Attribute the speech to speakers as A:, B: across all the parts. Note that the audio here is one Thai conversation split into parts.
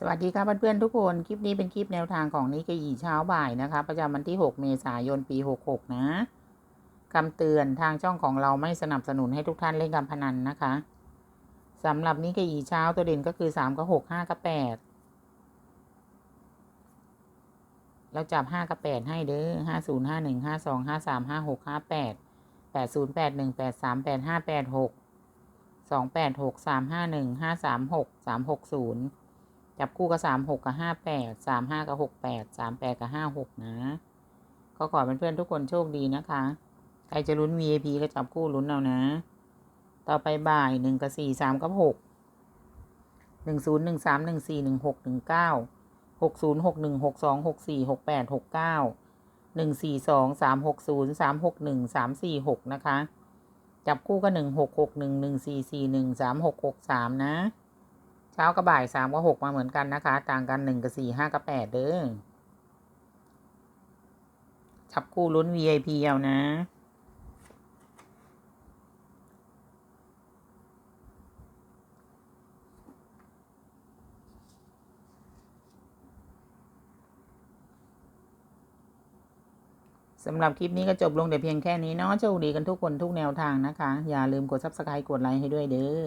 A: สวัสดีค่ะเพื่อนๆทุกคน คลิปนี้เป็นคลิปแนวทางของนิกอีเช้าบ่ายนะคะ ประจำวันที่ 6 เมษายนปี 66 นะคำเตือนทางช่องของเราไม่สนับสนุนให้ทุกท่านเล่นการพนันนะคะสำหรับนิกอีเช้าตัวเด่นก็คือ 3 กับ 6 5 กับ 8 เราจับ 5 กับ 8 ให้เด้อ5 0 5 1 5 2 5 3 5 6 5 8 8 0 8 1 8 3 8 5 8 6 2 8 6 3 5 1 5 3 6 3 6 0 จับคู่กับสามหกกับห้าแปดสามห้ากับหกแปดสามแปดกับห้าหกนะ ก็ขอเพื่อนๆทุกคนโชคดีนะคะ ใครจะลุ้น VIP ก็จับคู่ลุ้นเอานะ ต่อไปบ่ายหนึ่งกับสี่สามกับหกหนึ่งศูนย์หนึ่งสามหนึ่งสี่หนึ่งหกหนึ่งเก้าหกศูนย์หกหนึ่งหกสองหกสี่หกแปดหกเก้าหนึ่งสี่สองสามหกศูนย์สามหกหนึ่งสามสี่หกนะคะ จับคู่ก็หนึ่งหกหกหนึ่งหนึ่งสี่สี่หนึ่งสามหกหกสามนะ เช้ากับบ่ายสามกับหกมาเหมือนกันนะคะ ต่างกันหนึ่งกับสี่ห้ากับแปดเด้อจับคู่ลุ้น VIP เอานะสำหรับคลิปนี้ก็จบลงแต่เพียงแค่นี้เนาะโชคดีกันทุกคนทุกแนวทางนะคะ อย่าลืมกด subscribe กดไลค์ให้ด้วยเด้อ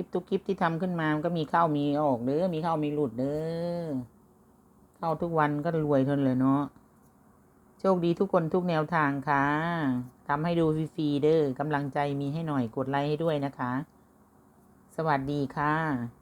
A: ลิปทุกคลิปที่ทำขึ้นมา มันก็มีเข้ามีออกเด้อมีเข้ามีหลุดเด้อเข้าทุกวันก็รวยทนเลยเนาะโชคดีทุกคนทุกแนวทางค่ะทำให้ดูฟรีๆเด้อกำลังใจมีให้หน่อยกดไลค์ให้ด้วยนะคะ สวัสดีค่ะ